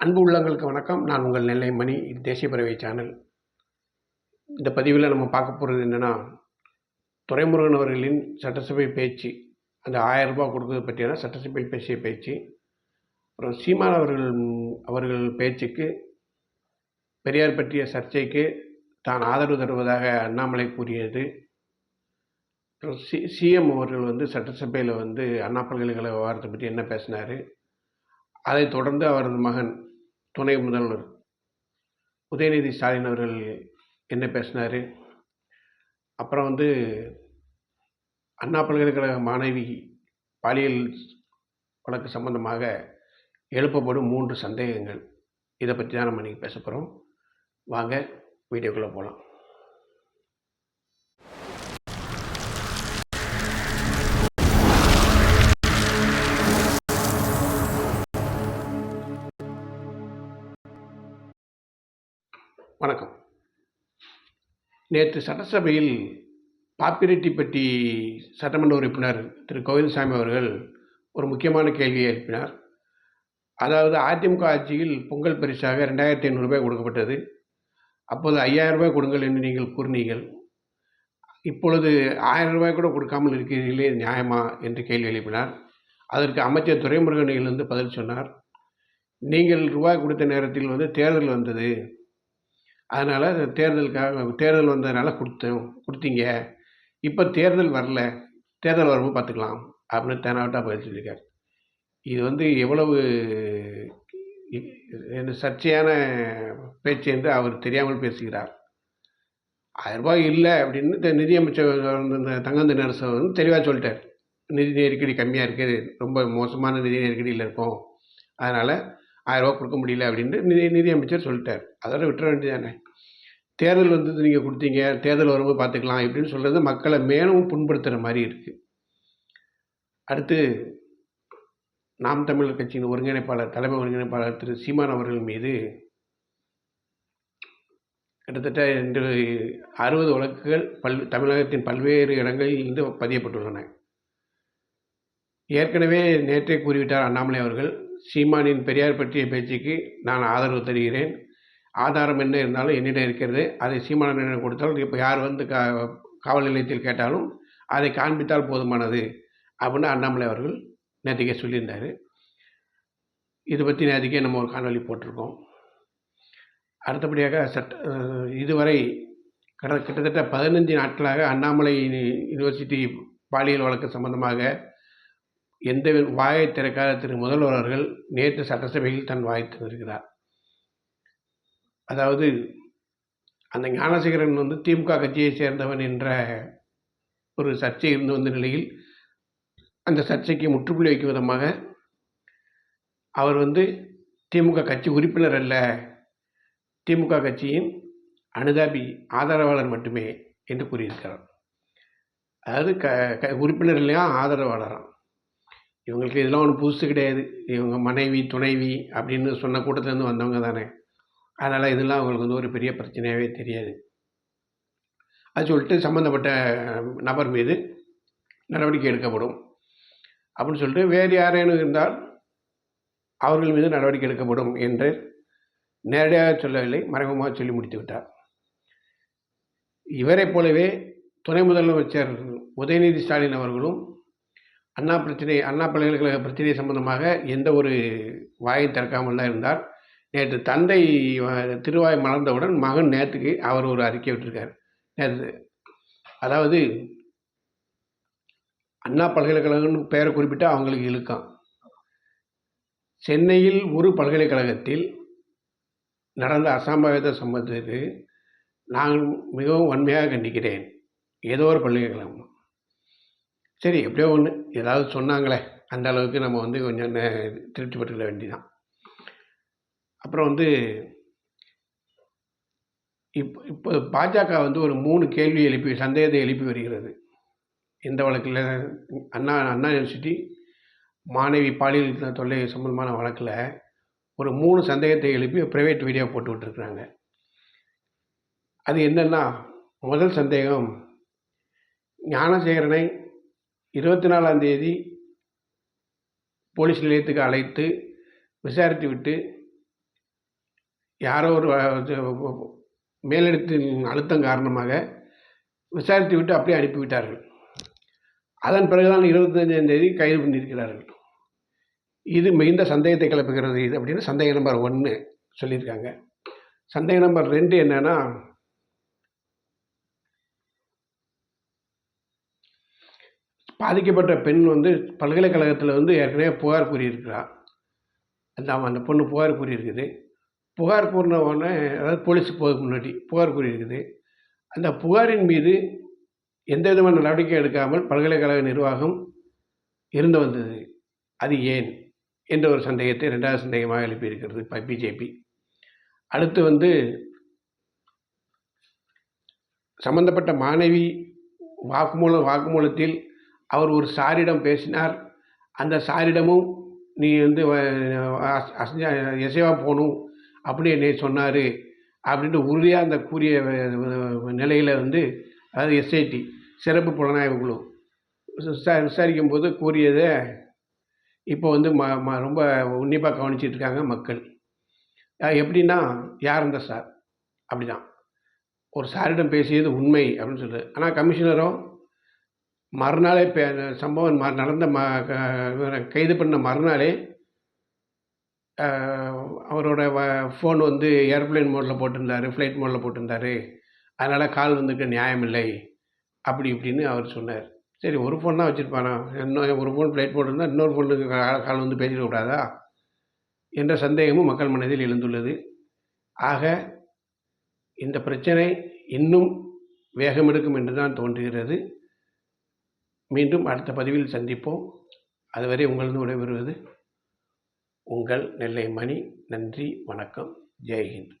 அன்பு உள்ளங்களுக்கு வணக்கம். நான் உங்கள் நெல்லை மணி இது தேசிய பறவை சேனல். இந்த பதிவில் நம்ம பார்க்க போகிறது என்னென்னா துரைமுருகன் அவர்களின் சட்டசபை பேச்சு அந்த ஆயிரம் ரூபாய் கொடுக்கறது பற்றியான சட்டசபை பேசிய பேச்சு அப்புறம் சீமான் அவர்கள் அவர்கள் பேச்சுக்கு பெரியார் பற்றிய சர்ச்சைக்கு தான் ஆதரவு தருவதாக அண்ணாமலை கூறியது. அப்புறம் சி சிஎம் அவர்கள் வந்து சட்டசபையில் வந்து அண்ணா பல்கலைக்கழக விவகாரத்தை பற்றி என்ன பேசினார்? அதைத் தொடர்ந்து அவரது மகன் துணை முதல்வர் உதயநிதி ஸ்டாலின் அவர்கள் என்ன பேசினார்? அப்புறம் வந்து அண்ணா பல்கலைக்கழக மாணவி பாலியல் வழக்கு சம்பந்தமாக எழுப்பப்படும் மூன்று சந்தேகங்கள். இதை பற்றி தான் நம்ம இன்றைக்கி பேச போகிறோம் வாங்க வீடியோக்குள்ளே போகலாம் வணக்கம். நேற்று சட்டசபையில் பாப்பிரெட்டிப்பட்டி சட்டமன்ற உறுப்பினர் திரு கோவிந்தசாமி அவர்கள் ஒரு முக்கியமான கேள்வியை எழுப்பினார். அதாவது அதிமுக ஆட்சியில் பொங்கல் பரிசாக ரெண்டாயிரத்தி ஐநூறுரூபாய் கொடுக்கப்பட்டது. அப்போது ஐயாயிரம் ரூபாய் கொடுங்கள் என்று நீங்கள் கூறினீர்கள். இப்பொழுது ஆயிரம் ரூபாய் கூட கொடுக்காமல் இருக்கிறீர்களே நியாயமா என்று கேள்வி எழுப்பினார். அதற்கு அமைச்சர் துரைமுருகனிலிருந்து பதில் சொன்னார். நீங்கள் ரூபாய் கொடுத்த நேரத்தில் வந்து தேர்தல் வந்தது. அதனால் தேர்தலுக்காக தேர்தல் வந்ததுனால கொடுத்தோம். கொடுத்தீங்க. இப்போ தேர்தல் வரல. தேர்தல் வரும்போது பார்த்துக்கலாம் அப்படின்னு தேனாவட்டாக பதில் சொல்லியிருக்கார். இது வந்து எவ்வளவு சர்ச்சையான பேச்சு என்று அவர் தெரியாமல் பேசுகிறார். ஆயிரம் ரூபாய் இல்லை அப்படின்னு இந்த நிதியமைச்சர் இந்த தங்கந்த நரசு வந்து தெளிவாக சொல்லிட்டார். நிதி நெருக்கடி கம்மியாக இருக்குது. ரொம்ப மோசமான நிதி நெருக்கடியில் இருக்கோம். அதனால் ஆயிரம் கொடுக்க முடியல அப்படின்ட்டு நிதி நிதியமைச்சர் சொல்லிட்டார். அதோட விட்டுற வேண்டியதானே தேர்தல் வந்தது நீங்கள் கொடுத்தீங்க தேர்தல் வரும்போது பார்த்துக்கலாம் இப்படின்னு சொல்கிறது மக்களை மேலும் புண்படுத்துகிற மாதிரி இருக்குது அடுத்து நாம் தமிழர் கட்சியின் ஒருங்கிணைப்பாளர் தலைமை ஒருங்கிணைப்பாளர் திரு சீமான் அவர்கள் மீது கிட்டத்தட்ட இன்று அறுபது வழக்குகள் பல் தமிழகத்தின் பல்வேறு இடங்களில் இருந்து பதியப்பட்டுள்ளன. ஏற்கனவே நேற்றே கூறிவிட்டார் அண்ணாமலை அவர்கள் சீமானின் பெரியார் பற்றிய பேச்சுக்கு நான் ஆதரவு தருகிறேன். ஆதாரம் என்ன இருந்தாலும் என்னிடம் இருக்கிறது. அதை சீமானிடம் கொடுத்தாலும் இப்போ யார் வந்து கா காவல் நிலையத்தில் கேட்டாலும் அதை காண்பித்தால் போதுமானது அப்படின்னு அண்ணாமலை அவர்கள் நேற்றுக்கே சொல்லியிருந்தார். இது பற்றி நேற்றுக்கே நம்ம ஒரு காணொலி போட்டிருக்கோம். அடுத்தபடியாக சட்ட இதுவரை கட கிட்டத்தட்ட பதினஞ்சு நாட்களாக அண்ணாமலை யூனிவர்சிட்டி பாலியல் வழக்கு சம்பந்தமாக எந்த வாயை திறக்காத திரு முதல்வர் அவர்கள் நேற்று சட்டசபையில் தன் வாயை திறந்திருக்கிறார். அதாவது அந்த ஞானசேகரன் வந்து திமுக கட்சியை சேர்ந்தவன் என்ற ஒரு சர்ச்சை இருந்து வந்த நிலையில் அந்த சர்ச்சைக்கு முற்றுப்புள்ளி வைக்கும் விதமாக அவர் வந்து திமுக கட்சி உறுப்பினர் அல்ல. திமுக கட்சியின் அனுதாபி ஆதரவாளர் மட்டுமே என்று கூறியிருக்கிறார். அதாவது க க உறுப்பினர் இல்லையா ஆதரவாளராம். இவங்களுக்கு இதெல்லாம் ஒன்றும் புதுசு கிடையாது. இவங்க மனைவி துணைவி அப்படின்னு சொன்ன கூட்டத்துலேருந்து வந்தவங்க தானே. அதனால் இதெல்லாம் அவங்களுக்கு வந்து ஒரு பெரிய பிரச்சனையாகவே தெரியாது. அது சொல்லிட்டு சம்மந்தப்பட்ட நபர் மீது நடவடிக்கை எடுக்கப்படும். அப்படின்னு சொல்லிட்டு வேறு யாரேனும் இருந்தால் அவர்கள் மீது நடவடிக்கை எடுக்கப்படும் என்று நேரடியாக சொல்லவில்லை மறைமுகமாக சொல்லி முடித்து விட்டார். இவரைப் போலவே துணை முதலமைச்சர் உதயநிதி ஸ்டாலின் அவர்களும் அண்ணா பிரச்சனை அண்ணா பல்கலைக்கழக பிரச்சனை சம்பந்தமாக எந்த ஒரு வாயை திறக்காமல் தான் இருந்தார். நேற்று தந்தை திருவாய் மலர்ந்தவுடன் மகன் நேற்றுக்கு அவர் ஒரு அறிக்கை விட்டிருக்கார். நேற்று அதாவது அண்ணா பல்கலைக்கழகம்னு பெயரை குறிப்பிட்டு அவங்களுக்கு இழுக்கம். சென்னையில் ஒரு பல்கலைக்கழகத்தில் நடந்த அசம்பாவித சம்பவத்திற்கு நான் மிகவும் வன்மையாக கண்டிக்கிறேன். ஏதோ ஒரு பல்கலைக்கழகம். சரி எப்படியோ ஒன்று ஏதாவது சொன்னாங்களே அந்த அளவுக்கு நம்ம வந்து கொஞ்சம் நே- திருப்தி அப்புறம் வந்து இப்போ இப்போ பாஜக வந்து ஒரு மூணு கேள்வி எழுப்பி சந்தேகத்தை எழுப்பி வருகிறது. இந்த வழக்கில்? அண்ணா அண்ணா யூனிவர்சிட்டி மாணவி பாலியல் தொல்லை சம்பந்தமான வழக்கில் ஒரு மூணு சந்தேகத்தை எழுப்பி ப்ரைவேட் வீடியோ போட்டு விட்டுருக்குறாங்க. அது என்னென்னா முதல் சந்தேகம் ஞானசேகரனை இருபத்தி நாலாம் தேதி போலீஸ் நிலையத்துக்கு அழைத்து விசாரித்து விட்டு யாரோ ஒரு மேலிடத்தின் அழுத்தம் காரணமாக விசாரித்து விட்டு அப்படியே அனுப்பிவிட்டார்கள். அதன் பிறகுதான் இருபத்தஞ்சாம் தேதி கைது பண்ணியிருக்கிறார்கள். இது மிகுந்த சந்தேகத்தை கிளப்புகிறது. இது அப்படின்னு சந்தேக நம்பர் ஒன்று சொல்லியிருக்காங்க. சந்தேக நம்பர் ரெண்டு என்னென்னா பாதிக்கப்பட்ட பெண் வந்து பல்கலைக்கழகத்தில் வந்து ஏற்கனவே புகார் கூறியிருக்கிறார் அந்த ஆமாம் அந்த பொண்ணு புகார் கூறியிருக்குது. புகார் கூறின உடனே அதாவது போலீஸுக்கு போகிறதுக்கு முன்னாடி புகார் கூறியிருக்குது. அந்த புகாரின் மீது எந்த விதமான நடவடிக்கை எடுக்காமல் பல்கலைக்கழக நிர்வாகம் இருந்து வந்தது. அது ஏன்? என்ற ஒரு சந்தேகத்தை ரெண்டாவது சந்தேகமாக எழுப்பியிருக்கிறது இப்போ பிஜேபி அடுத்து வந்து சம்பந்தப்பட்ட மாணவி வாக்குமூலம் வாக்குமூலத்தில் அவர் ஒரு சாரிடம் பேசினார். அந்த சாரிடமும் நீ வந்து எசைவா போகணும் அப்படின்னு என்னை சொன்னார். அப்படின்ட்டு உறுதியாக அந்த கூறிய நிலையில் வந்து அதாவது எஸ்ஐடி சிறப்பு புலனாய்வு குழு விசா விசாரிக்கும் போது கூறியதை இப்போ வந்து ம ம ரொம்ப உன்னிப்பாக கவனிச்சிட்டு இருக்காங்க மக்கள். எப்படின்னா யார் அந்த சார்? அப்படிதான். ஒரு சாரிடம் பேசியது உண்மை அப்படின்னு சொல்லுது ஆனால் கமிஷனரோ மறுநாளே பே சம்பவம் ம நடந்த ம கைது பண்ண மறுநாளே அவரோட வ ஃபோன் வந்து ஏர்ப்ளேன் மோடில் போட்டிருந்தார் ஃப்ளைட் மோடில் போட்டிருந்தாரு. அதனால் கால் வந்துக்க நியாயமில்லை அப்படி இப்படின்னு அவர் சொன்னார். சரி ஒரு ஃபோன் தான் வச்சுருப்பானா? இன்னும் ஒரு ஃபோன் ஃப்ளைட் போட்டிருந்தா இன்னொரு ஃபோனுக்கு கால் வந்து பேசிடக்கூடாதா என்ற சந்தேகமும் மக்கள் மனதில் எழுந்துள்ளது. ஆக இந்த பிரச்சனை இன்னும் வேகமெடுக்கும் என்று தான் தோன்றுகிறது. மீண்டும் அடுத்த பதிவில் சந்திப்போம். அதுவரை உங்களிடம் விடைபெறுவது உங்கள் நெல்லை மணி நன்றி வணக்கம். ஜெய்ஹிந்த்